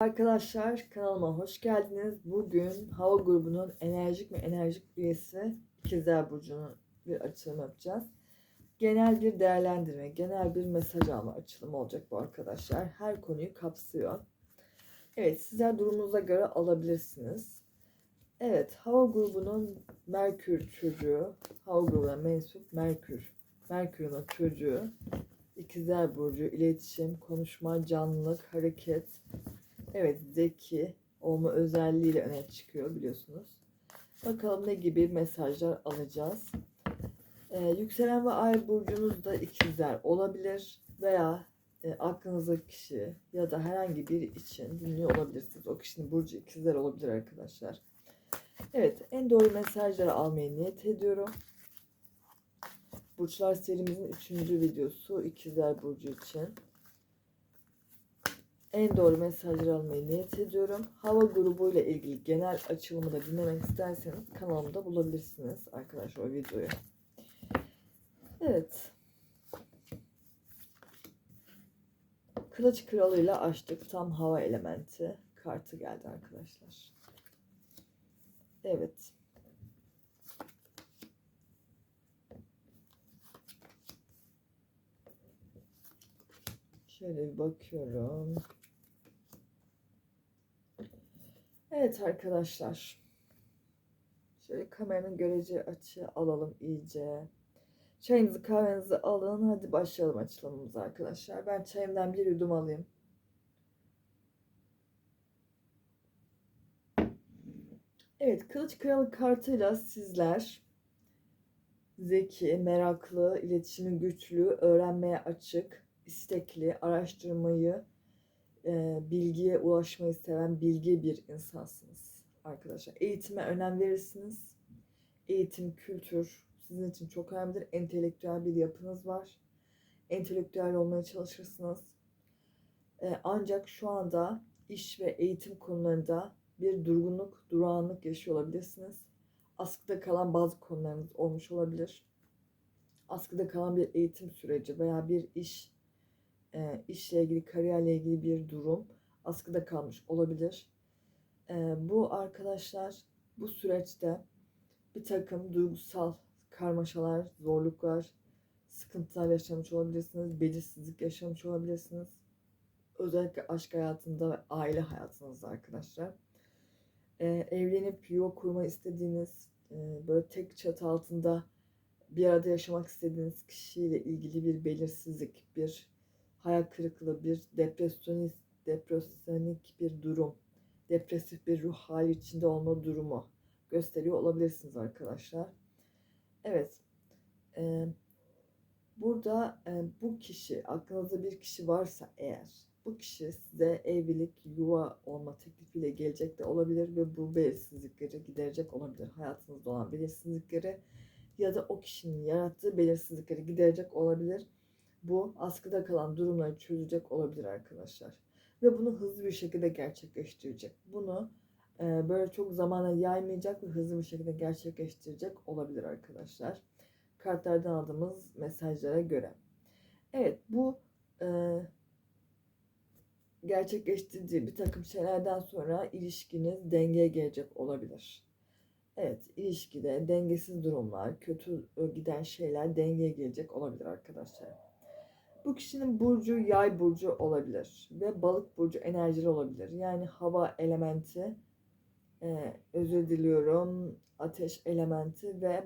Arkadaşlar kanalıma hoş geldiniz. Bugün hava grubunun enerjik ve enerjik üyesi İkizler Burcu'nun bir açılım yapacağız. Genel bir değerlendirme, genel bir mesaj alma açılımı olacak bu arkadaşlar. Her konuyu kapsıyor. Evet sizler durumunuza göre alabilirsiniz. Evet hava grubunun Merkür çocuğu, hava grubuna mensup Merkür. Merkür'ün çocuğu. İkizler Burcu, iletişim, konuşma, canlılık, hareket, Evet zeki olma özelliğiyle öne çıkıyor biliyorsunuz. Bakalım ne gibi mesajlar alacağız. Ee, yükselen ve ay burcunuz da ikizler olabilir veya e, aklınızdaki kişi ya da herhangi biri için dinliyor olabilirsiniz. O kişinin burcu ikizler olabilir arkadaşlar. Evet en doğru mesajları almaya niyet ediyorum. Burçlar serimizin 3. videosu ikizler burcu için en doğru mesajları almayı niyet ediyorum. Hava grubu ile ilgili genel açılımı da dinlemek isterseniz kanalımda bulabilirsiniz arkadaşlar o videoyu. Evet. Kılıç kralıyla açtık. Tam hava elementi kartı geldi arkadaşlar. Evet. Şöyle bir bakıyorum. Evet arkadaşlar. Şöyle kameranın görece açı alalım iyice. Çayınızı kahvenizi alın. Hadi başlayalım açılımımıza arkadaşlar. Ben çayımdan bir yudum alayım. Evet Kılıç Kralı kartıyla sizler zeki, meraklı, iletişimi güçlü, öğrenmeye açık, istekli, araştırmayı, e, bilgiye ulaşmayı seven bilgi bir insansınız arkadaşlar. Eğitime önem verirsiniz. Eğitim, kültür sizin için çok önemlidir. Entelektüel bir yapınız var. Entelektüel olmaya çalışırsınız. E, ancak şu anda iş ve eğitim konularında bir durgunluk, durağanlık yaşıyor olabilirsiniz. Askıda kalan bazı konularınız olmuş olabilir. Askıda kalan bir eğitim süreci veya bir iş e, işle ilgili, kariyerle ilgili bir durum askıda kalmış olabilir. E, bu arkadaşlar bu süreçte bir takım duygusal karmaşalar, zorluklar, sıkıntılar yaşamış olabilirsiniz, belirsizlik yaşamış olabilirsiniz. Özellikle aşk hayatında ve aile hayatınızda arkadaşlar. E, evlenip yuva kurma istediğiniz, e, böyle tek çatı altında bir arada yaşamak istediğiniz kişiyle ilgili bir belirsizlik, bir hayal kırıklığı, bir depresyonist, depresyonik bir durum, depresif bir ruh hali içinde olma durumu gösteriyor olabilirsiniz arkadaşlar. Evet. E, burada e, bu kişi, aklınızda bir kişi varsa eğer, bu kişi size evlilik, yuva olma teklifiyle gelecek de olabilir ve bu belirsizlikleri giderecek olabilir. Hayatınızda olan belirsizlikleri ya da o kişinin yarattığı belirsizlikleri giderecek olabilir bu askıda kalan durumları çözecek olabilir arkadaşlar. Ve bunu hızlı bir şekilde gerçekleştirecek. Bunu e, böyle çok zamana yaymayacak ve hızlı bir şekilde gerçekleştirecek olabilir arkadaşlar. Kartlardan aldığımız mesajlara göre. Evet bu e, gerçekleştirdiği bir takım şeylerden sonra ilişkiniz dengeye gelecek olabilir. Evet, ilişkide dengesiz durumlar, kötü giden şeyler dengeye gelecek olabilir arkadaşlar. Bu kişinin burcu yay burcu olabilir ve balık burcu enerjili olabilir. Yani hava elementi, e, özür diliyorum, ateş elementi ve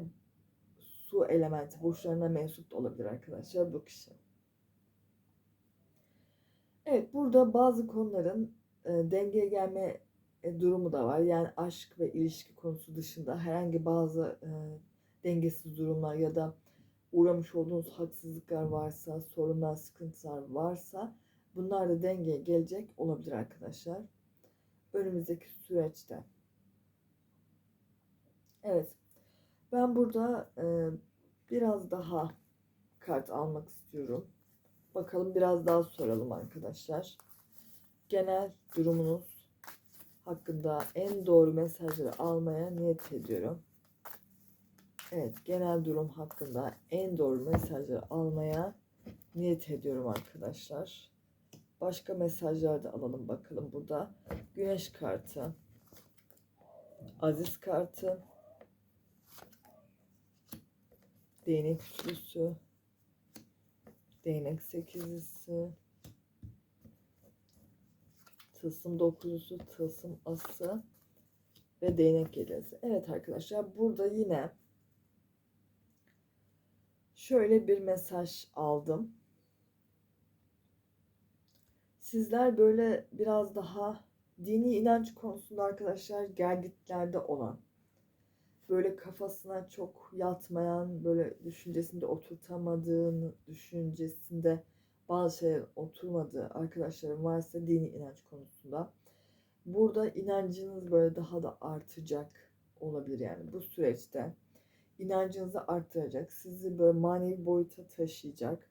su elementi burçlarına mensup olabilir arkadaşlar bu kişi. Evet burada bazı konuların e, dengeye gelme e, durumu da var. Yani aşk ve ilişki konusu dışında herhangi bazı e, dengesiz durumlar ya da uğramış olduğunuz haksızlıklar varsa, sorunlar, sıkıntılar varsa bunlar da dengeye gelecek olabilir arkadaşlar. Önümüzdeki süreçte. Evet. Ben burada e, biraz daha kart almak istiyorum. Bakalım biraz daha soralım arkadaşlar. Genel durumunuz hakkında en doğru mesajları almaya niyet ediyorum. Evet, genel durum hakkında en doğru mesajları almaya niyet ediyorum arkadaşlar. başka mesajlar da alalım bakalım burada. Güneş kartı. Aziz kartı. Değnek üçlüsü. Değnek sekizlisi. Tılsım dokuzlusu, tılsım ası ve değnek yedilisi. Evet arkadaşlar burada yine şöyle bir mesaj aldım. Sizler böyle biraz daha dini inanç konusunda arkadaşlar gelgitlerde olan, böyle kafasına çok yatmayan, böyle düşüncesinde oturtamadığını, düşüncesinde bazı şeyler oturmadığı arkadaşlarım varsa dini inanç konusunda burada inancınız böyle daha da artacak olabilir yani bu süreçte inancınızı arttıracak, sizi böyle manevi boyuta taşıyacak.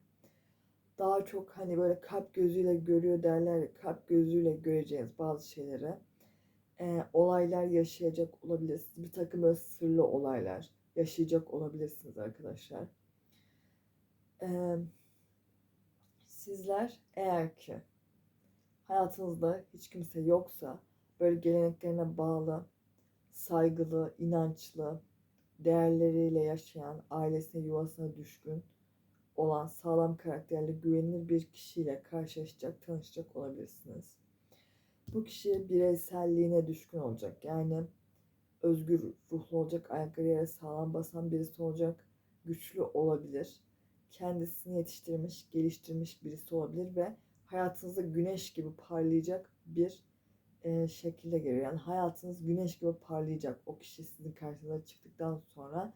Daha çok hani böyle kalp gözüyle görüyor derler ya, kalp gözüyle göreceğiniz bazı şeyleri e, olaylar yaşayacak olabilirsiniz. Bir takım böyle sırlı olaylar yaşayacak olabilirsiniz arkadaşlar. E, sizler eğer ki hayatınızda hiç kimse yoksa böyle geleneklerine bağlı, saygılı, inançlı, değerleriyle yaşayan, ailesine, yuvasına düşkün olan sağlam karakterli, güvenilir bir kişiyle karşılaşacak, tanışacak olabilirsiniz. Bu kişi bireyselliğine düşkün olacak. Yani özgür ruhlu olacak, ayakları yere sağlam basan birisi olacak, güçlü olabilir. Kendisini yetiştirmiş, geliştirmiş birisi olabilir ve hayatınızda güneş gibi parlayacak bir e, şekilde geliyor. Yani hayatınız güneş gibi parlayacak o kişi sizin karşınıza çıktıktan sonra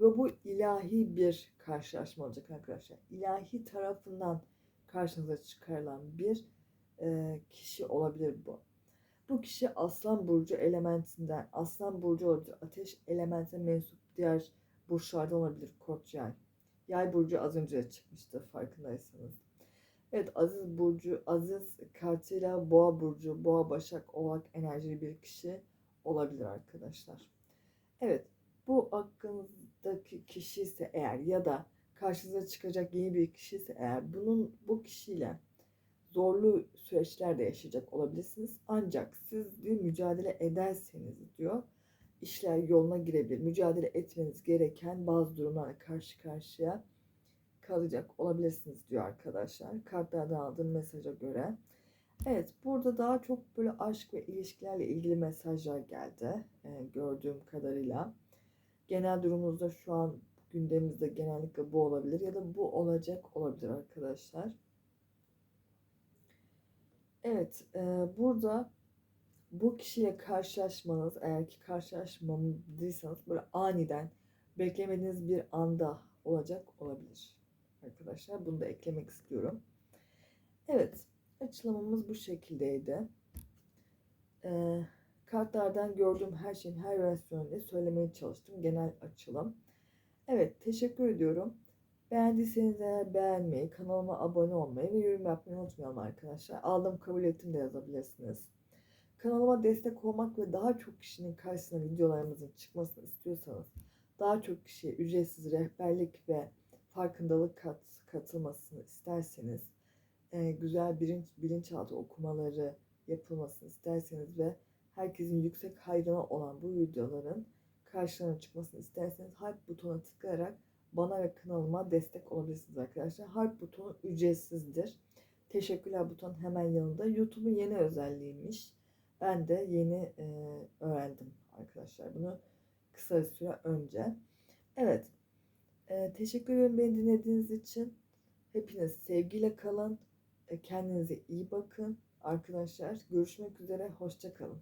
ve bu ilahi bir karşılaşma olacak arkadaşlar. İlahi tarafından karşınıza çıkarılan bir e, kişi olabilir bu. Bu kişi Aslan Burcu elementinden, Aslan Burcu olabilir, Ateş elementine mensup diğer burçlardan olabilir, Koç yay. Yay Burcu az önce çıkmıştı farkındaysanız. Evet Aziz Burcu, Aziz kartıyla Boğa Burcu, Boğa Başak Oğlak enerjili bir kişi olabilir arkadaşlar. Evet bu hakkınızdaki kişi ise eğer ya da karşınıza çıkacak yeni bir kişi ise eğer bunun bu kişiyle zorlu süreçler de yaşayacak olabilirsiniz. Ancak siz bir mücadele ederseniz diyor işler yoluna girebilir. Mücadele etmeniz gereken bazı durumlarla karşı karşıya kalacak olabilirsiniz diyor arkadaşlar. Kartlardan aldığım mesaja göre. Evet burada daha çok böyle aşk ve ilişkilerle ilgili mesajlar geldi e, gördüğüm kadarıyla. Genel durumumuzda şu an gündemimizde genellikle bu olabilir ya da bu olacak olabilir arkadaşlar. Evet e, burada bu kişiyle karşılaşmanız eğer ki karşılaşmadıysanız böyle aniden beklemediğiniz bir anda olacak olabilir arkadaşlar. Bunu da eklemek istiyorum. Evet açılımımız bu şekildeydi. Ee, kartlardan gördüğüm her şeyin her versiyonunu söylemeye çalıştım. Genel açılım. Evet teşekkür ediyorum. Beğendiyseniz eğer beğenmeyi, kanalıma abone olmayı ve yorum yapmayı unutmayalım arkadaşlar. Aldım kabul ettim de yazabilirsiniz. Kanalıma destek olmak ve daha çok kişinin karşısına videolarımızın çıkmasını istiyorsanız daha çok kişiye ücretsiz rehberlik ve farkındalık kat, katılmasını isterseniz e, güzel bilinç, bilinçaltı okumaları yapılmasını isterseniz ve herkesin yüksek hayrına olan bu videoların karşılarına çıkmasını isterseniz hype butonuna tıklayarak bana ve kanalıma destek olabilirsiniz arkadaşlar. Hype butonu ücretsizdir. Teşekkürler buton hemen yanında. YouTube'un yeni özelliğiymiş. Ben de yeni e, öğrendim arkadaşlar bunu kısa bir süre önce. Evet. E, teşekkür ederim beni dinlediğiniz için. Hepiniz sevgiyle kalın. E, kendinize iyi bakın. Arkadaşlar görüşmek üzere. Hoşça kalın.